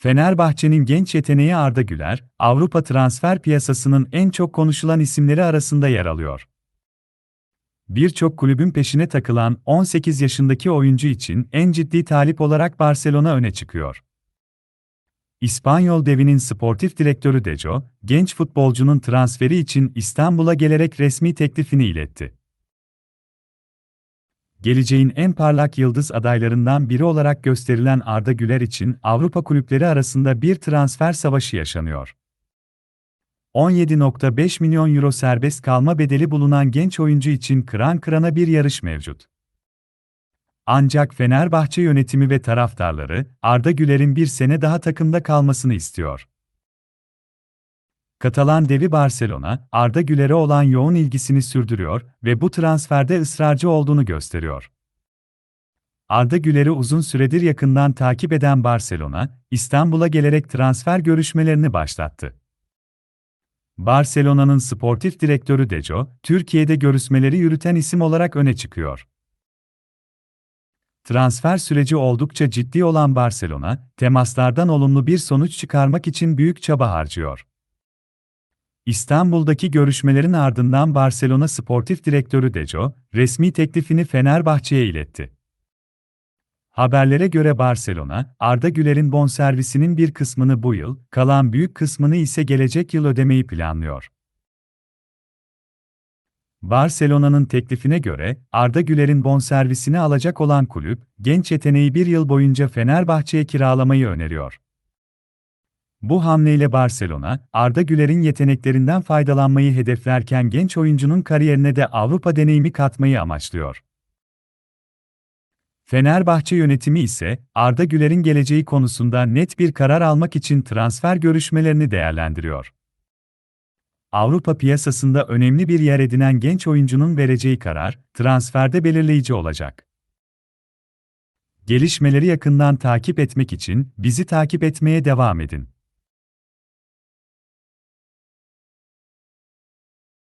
Fenerbahçe'nin genç yeteneği Arda Güler, Avrupa transfer piyasasının en çok konuşulan isimleri arasında yer alıyor. Birçok kulübün peşine takılan 18 yaşındaki oyuncu için en ciddi talip olarak Barcelona öne çıkıyor. İspanyol devinin sportif direktörü Deco, genç futbolcunun transferi için İstanbul'a gelerek resmi teklifini iletti. Geleceğin en parlak yıldız adaylarından biri olarak gösterilen Arda Güler için Avrupa kulüpleri arasında bir transfer savaşı yaşanıyor. 17.5 milyon euro serbest kalma bedeli bulunan genç oyuncu için kıran kırana bir yarış mevcut. Ancak Fenerbahçe yönetimi ve taraftarları Arda Güler'in bir sene daha takımda kalmasını istiyor. Katalan devi Barcelona, Arda Güler'e olan yoğun ilgisini sürdürüyor ve bu transferde ısrarcı olduğunu gösteriyor. Arda Güler'i uzun süredir yakından takip eden Barcelona, İstanbul'a gelerek transfer görüşmelerini başlattı. Barcelona'nın sportif direktörü Deco, Türkiye'de görüşmeleri yürüten isim olarak öne çıkıyor. Transfer süreci oldukça ciddi olan Barcelona, temaslardan olumlu bir sonuç çıkarmak için büyük çaba harcıyor. İstanbul'daki görüşmelerin ardından Barcelona Sportif Direktörü Deco, resmi teklifini Fenerbahçe'ye iletti. Haberlere göre Barcelona, Arda Güler'in bonservisinin bir kısmını bu yıl, kalan büyük kısmını ise gelecek yıl ödemeyi planlıyor. Barcelona'nın teklifine göre, Arda Güler'in bonservisini alacak olan kulüp, genç yeteneği bir yıl boyunca Fenerbahçe'ye kiralamayı öneriyor. Bu hamleyle Barcelona, Arda Güler'in yeteneklerinden faydalanmayı hedeflerken genç oyuncunun kariyerine de Avrupa deneyimi katmayı amaçlıyor. Fenerbahçe yönetimi ise Arda Güler'in geleceği konusunda net bir karar almak için transfer görüşmelerini değerlendiriyor. Avrupa piyasasında önemli bir yer edinen genç oyuncunun vereceği karar, transferde belirleyici olacak. Gelişmeleri yakından takip etmek için bizi takip etmeye devam edin.